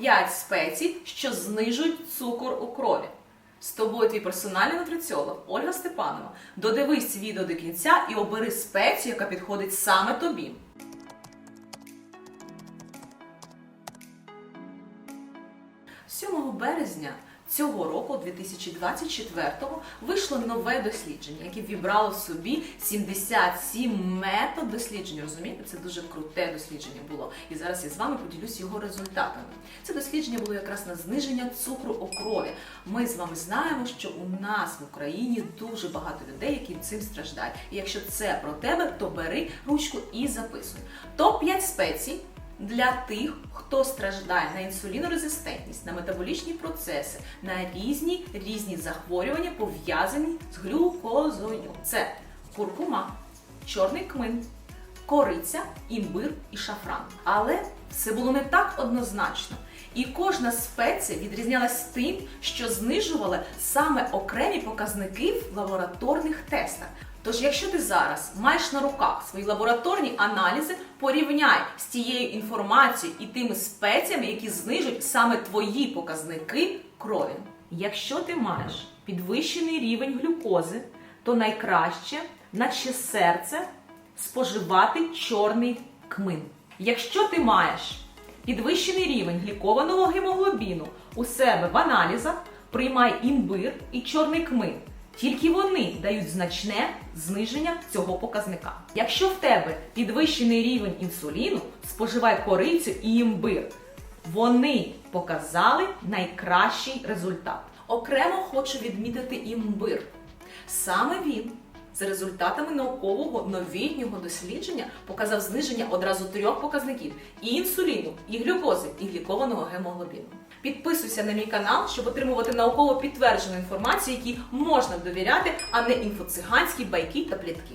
топ-5 спецій, що знижують цукор у крові. З тобою твій персональний нутриціолог Ольга Степанова. Додивись відео до кінця і обери спецію, яка підходить саме тобі. 7 березня цього року, 2024-го, вийшло нове дослідження, яке вібрало в собі 77 метод досліджень. Розумієте, це дуже круте дослідження було. І зараз я з вами поділюсь його результатами. Це дослідження було якраз на зниження цукру у крові. Ми з вами знаємо, що у нас в Україні дуже багато людей, які цим страждають. І якщо це про тебе, то бери ручку і записуй. Топ 5 спецій для тих, хто страждає на інсулінорезистентність, на метаболічні процеси, на різні різні захворювання, пов'язані з глюкозою. Це куркума, чорний кмин, кориця, імбир і шафран. Але все було не так однозначно. І кожна спеція відрізнялась тим, що знижувала саме окремі показники в лабораторних тестах. Тож, якщо ти зараз маєш на руках свої лабораторні аналізи, порівняй з тією інформацією і тими спеціями, які знижують саме твої показники крові. Якщо ти маєш підвищений рівень глюкози, то найкраще, наче серце, споживати чорний кмин. Якщо ти маєш підвищений рівень глікованого гемоглобіну у себе в аналізах, приймай імбир і чорний кмин. Тільки вони дають значне зниження цього показника. Якщо в тебе підвищений рівень інсуліну, споживай корицю і імбир. Вони показали найкращий результат. Окремо хочу відмітити імбир. Саме він за результатами наукового новітнього дослідження показав зниження одразу трьох показників: і інсуліну, і глюкози, і глікованого гемоглобіну. Підписуйся на мій канал, щоб отримувати науково підтверджену інформацію, якій можна довіряти, а не інфоциганські байки та плітки.